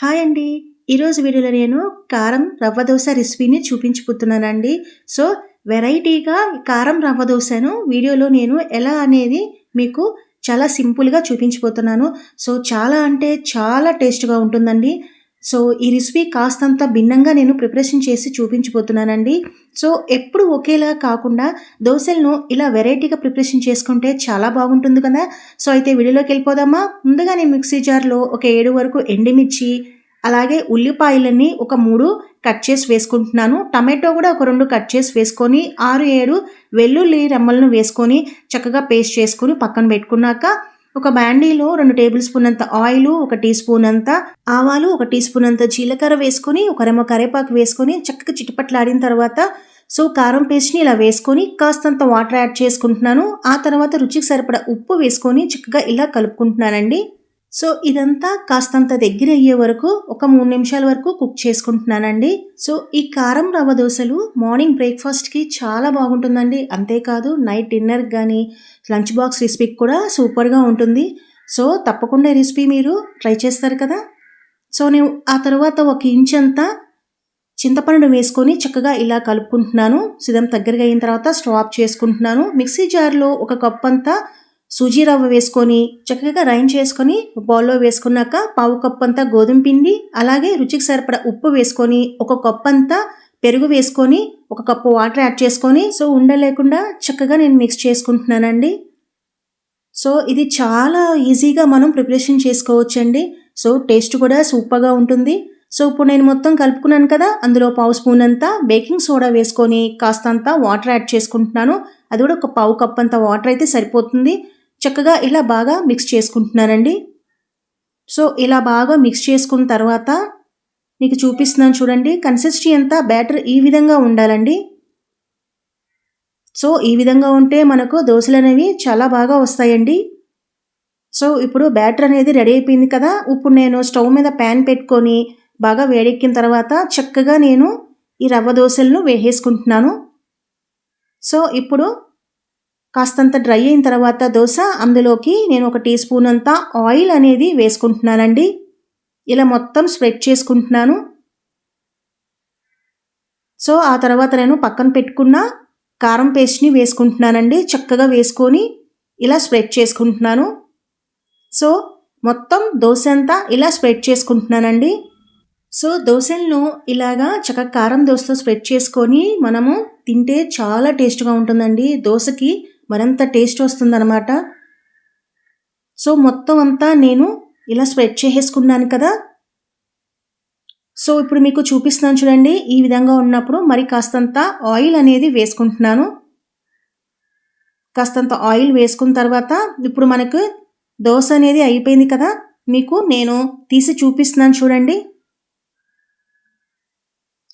Hi అండి. ఈరోజు వీడియోలో నేను కారం రవ్వ దోశ రెసిపీని చూపించిపోతున్నానండి సో వెరైటీగా కారం రవ్వ దోశను వీడియోలో నేను ఎలా అనేది మీకు చాలా సింపుల్గా చూపించిపోతున్నాను సో చాలా అంటే చాలా టేస్ట్గా ఉంటుందండి. సో ఈ రెసిపీ కాస్తంత భిన్నంగా నేను ప్రిపరేషన్ చేసి చూపించిపోతున్నానండి సో ఎప్పుడు ఒకేలా కాకుండా దోశలను ఇలా వెరైటీగా ప్రిపరేషన్ చేసుకుంటే చాలా బాగుంటుంది కదా. సో అయితే వీడియోలోకి వెళ్ళిపోదామా? ముందుగా నేను మిక్సీ జార్లో ఒక ఏడు వరకు ఎండిమిర్చి అలాగే ఉల్లిపాయలని ఒక మూడు కట్ చేసి వేసుకుంటున్నాను. టమాటో కూడా ఒక రెండు కట్ చేసి వేసుకొని ఆరు ఏడు వెల్లుల్లి రెమ్మలను వేసుకొని చక్కగా పేస్ట్ చేసుకొని పక్కన పెట్టుకున్నాక ఒక బ్యాండీలో రెండు టేబుల్ స్పూన్ అంత ఆయిల్ ఒక టీ స్పూన్ అంత ఆవాలు ఒక టీ స్పూన్ అంత జీలకర్ర వేసుకొని ఒక రెమ్మ కరేపాకు వేసుకొని చక్కగా చిటిపట్లాడిన తర్వాత సో కారం పేస్ట్ని ఇలా వేసుకొని కాస్తంత వాటర్ యాడ్ చేసుకుంటున్నాను. ఆ తర్వాత రుచికి సరిపడా ఉప్పు వేసుకొని చక్కగా ఇలా కలుపుకుంటున్నానండి. సో ఇదంతా కాస్తంత దగ్గర అయ్యే వరకు ఒక మూడు నిమిషాల వరకు కుక్ చేసుకుంటున్నానండి. సో ఈ కారం రవ్వ దోశలు మార్నింగ్ బ్రేక్ఫాస్ట్కి చాలా బాగుంటుందండి. అంతేకాదు నైట్ డిన్నర్ కానీ లంచ్ బాక్స్ రెసిపీకి కూడా సూపర్గా ఉంటుంది. సో తప్పకుండా రెసిపీ మీరు ట్రై చేస్తారు కదా. సో నేను ఆ తర్వాత ఒక ఇంచ్ అంతా చింతపండు వేసుకొని చక్కగా ఇలా కలుపుకుంటున్నాను. సిద్ధం దగ్గరగా అయిన తర్వాత స్టవ్ ఆఫ్ చేసుకుంటున్నాను. మిక్సీ జార్లో ఒక కప్ అంతా సూజీ రవ్వ వేసుకొని చక్కగా రైన్ చేసుకొని బౌల్లో వేసుకున్నాక పావు కప్పు అంతా గోధుమ పిండి అలాగే రుచికి సరిపడా ఉప్పు వేసుకొని ఒక కప్పు అంతా పెరుగు వేసుకొని ఒక కప్పు వాటర్ యాడ్ చేసుకొని సో ఉండలేకుండా చక్కగా నేను మిక్స్ చేసుకుంటున్నానండి. సో ఇది చాలా ఈజీగా మనం ప్రిపరేషన్ చేసుకోవచ్చండి. సో టేస్ట్ కూడా సూపర్గా ఉంటుంది. సో ఇప్పుడు నేను మొత్తం కలుపుకున్నాను కదా అందులో పావు స్పూన్ అంతా బేకింగ్ సోడా వేసుకొని కాస్తంత వాటర్ యాడ్ చేసుకుంటున్నాను. అది కూడా ఒక పావు కప్ అంత వాటర్ అయితే సరిపోతుంది. చక్కగా ఇలా బాగా మిక్స్ చేసుకుంటున్నానండి సో ఇలా బాగా మిక్స్ చేసుకున్న తర్వాత మీకు చూపిస్తున్నాను చూడండి. కన్సిస్టీ అంతా బ్యాటర్ ఈ విధంగా ఉండాలండి. సో ఈ విధంగా ఉంటే మనకు దోశలు అనేవి చాలా బాగా వస్తాయండి. సో ఇప్పుడు బ్యాటర్ అనేది రెడీ అయిపోయింది కదా. ఇప్పుడు నేను స్టవ్ మీద ప్యాన్ పెట్టుకొని బాగా వేడెక్కిన తర్వాత చక్కగా నేను ఈ రవ్వ దోశలను వేసేసుకుంటున్నాను. సో ఇప్పుడు కాస్తంత డ్రై అయిన తర్వాత దోశ అందులోకి నేను ఒక టీ స్పూన్ అంతా ఆయిల్ అనేది వేసుకుంటున్నానండి. ఇలా మొత్తం స్ప్రెడ్ చేసుకుంటున్నాను. సో ఆ తర్వాత నేను పక్కన పెట్టుకున్న కారం పేస్ట్ని వేసుకుంటున్నానండి. చక్కగా వేసుకొని ఇలా స్ప్రెడ్ చేసుకుంటున్నాను. సో మొత్తం దోశ అంతా ఇలా స్ప్రెడ్ చేసుకుంటున్నానండి. సో దోశలను ఇలాగా చక్కగా కారం దోశతో స్ప్రెడ్ చేసుకొని మనము తింటే చాలా టేస్ట్గా ఉంటుందండి. దోశకి మరింత టేస్ట్ వస్తుందన్నమాట. సో మొత్తం అంతా నేను ఇలా స్ప్రెడ్ చేసేసుకున్నాను కదా. సో ఇప్పుడు మీకు చూపిస్తున్నాను చూడండి. ఈ విధంగా ఉన్నప్పుడు మరి కాస్తంత ఆయిల్ అనేది వేసుకుంటున్నాను. కాస్తంత ఆయిల్ వేసుకున్న తర్వాత ఇప్పుడు మనకు దోశ అనేది అయిపోయింది కదా. మీకు నేను తీసి చూపిస్తున్నాను చూడండి.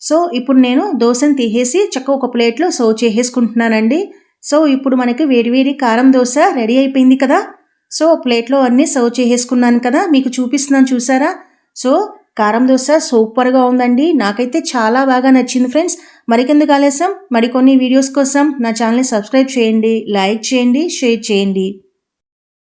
సో ఇప్పుడు నేను దోశను తీసేసి చక్క ఒక ప్లేట్లో సర్వ్ చేసేసుకుంటున్నానండి. సో ఇప్పుడు మనకి వేడివేడి కారం దోశ రెడీ అయిపోయింది కదా. సో ప్లేట్లో అన్నీ సర్వ్ చేసేసుకున్నాను కదా. మీకు చూపిస్తున్నాను చూసారా? సో కారం దోశ సూపర్గా ఉందండి. నాకైతే చాలా బాగా నచ్చింది ఫ్రెండ్స్. మరికెందుకు ఆలస్యం? మరికొన్ని వీడియోస్ కోసం నా ఛానల్ని సబ్స్క్రైబ్ చేయండి లైక్ చేయండి షేర్ చేయండి.